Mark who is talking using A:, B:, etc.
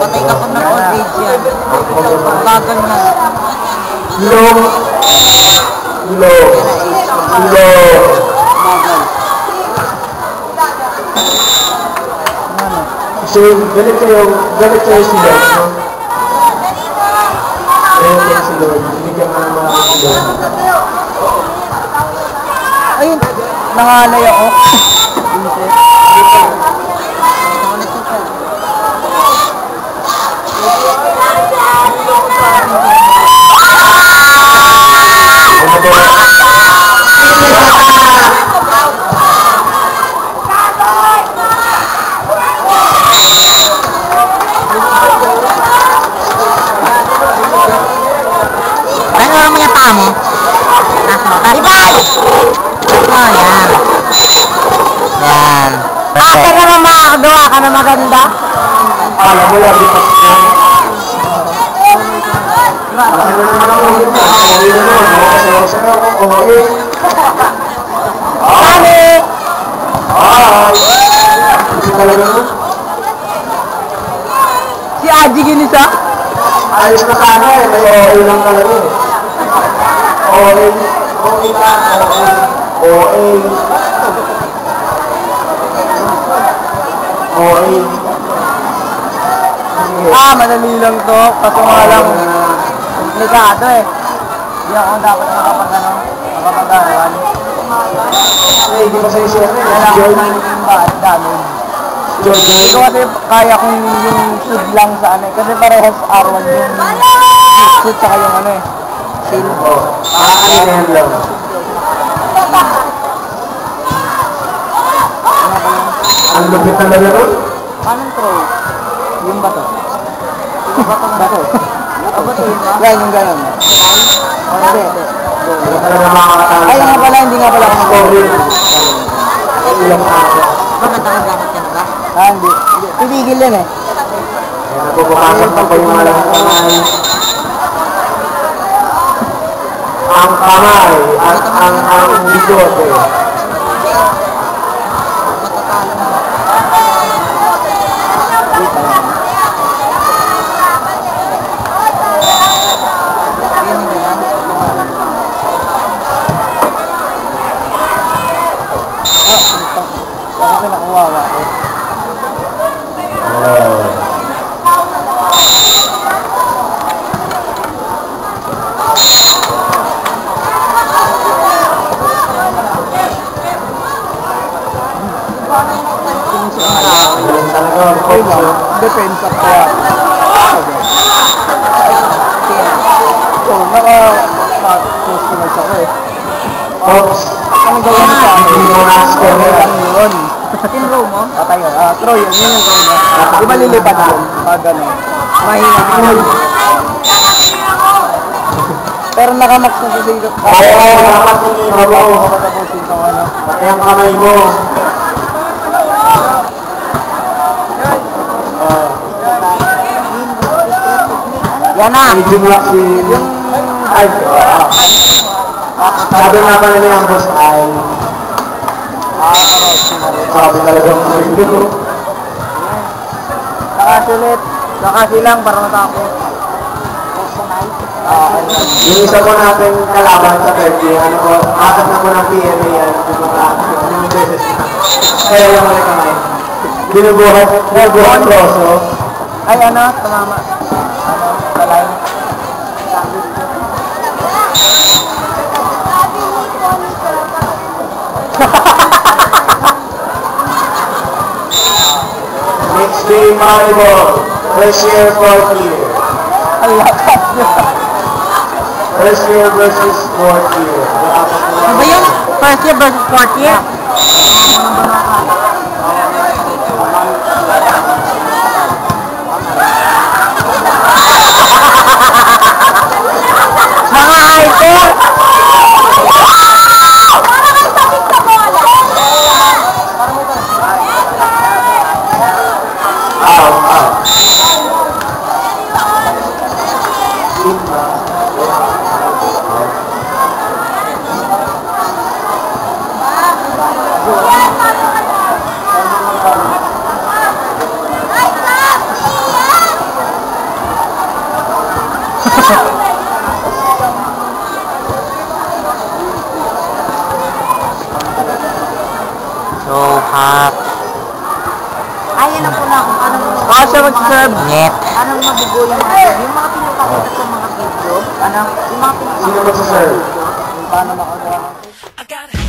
A: Patay ka pag nag-old age yan. Bagal na.
B: Low. Low. Low.
A: Bagal.
B: So, ganito yung, ganito yung si Lord, no? Ganito yung si Lord. Binigyan ka ng mga si Lord.
A: Ayun, nangalay ako.
B: Ano ba?
A: Ka na makakagawa ka na maganda?
B: Alam mo naman ulit na. Naman. Ako. Okay.
A: Kami!
B: Kasi talaga no?
A: Si Aji Ginisa?
B: Ayos na sana eh. May okay lang talaga eh. Okay. Okay. Okay. Okay.
A: Ah, madali lang to. Kaso nga lang, komplikado eh. Hindi ako dapat nakapag ano, nakapag-arawan.
B: Eh, hindi pa sa'yo na eh.
A: Kailangan ko ng bahay dami.
B: Jordan.
A: Hindi ko kasi kaya kung yung shoot lang sa ano eh. Kasi parehas R1 yung shoot saka yung ano eh. Seal.
B: Oh, pakakainin lang. Ang lupit talaga nun.
A: Paano throw? Yung bato. Yung bato. bato. Ah, bato yun ba? Yan, yung gano'n. Oh, hindi, Ay, nga pala, hindi nga pala ako
B: Sorry. Ilang araw.
A: Bakit ako gamit ka na ba? Ah, hindi. Tumigil yan eh.
B: Kaya nagpupapasok na pa yung mga kamay. Ang kamay at ang ang bigote.
A: Ako pinakuwawa eh.
B: Oh. Galing talaga.
A: Okay lang. Depends up kaya. So, naka-customers ako eh.
B: Oops.
A: Ano gawin mo sa akin?
B: Mo na.
A: lang yun. Pin row mo? Yun. Ah, throw yun. Yun yung ba lilipad yun? Pag. Mahina. Pero nakamax na sa single.
B: Oo, yung ibabaw.
A: Patapusin ko ano.
B: Pati ang kamay mo.
A: Yan na.
B: Medium lock si... Ay, ah. Sabi nga pala niya ang boss ay... Sabi talagang video.
A: Nakasulit. Nakasilang para matapos. Ah, ano.
B: Yung isa po natin kalaban sa Turkey, ano po, agad na po ng PMA yan. Yung. Kaya yung mga kamay. Binubuhat, binubuhat troso.
A: Ay ano, tumama. Ano, talay.
B: Mixti
A: Mango, Bashir Fortier.
B: First year versus Fortier.
A: Ano ba first year versus Fortier? Mga idol! Hot.
C: Ayan na po na kung anong
A: Baka siya mag-serve. Net.
C: anong mabubuo yung mga yung mga pinapakita sa mga video. Ano? Yung mga pinapakita
B: Sino magsaserve?
A: Paano makagawa?
D: I got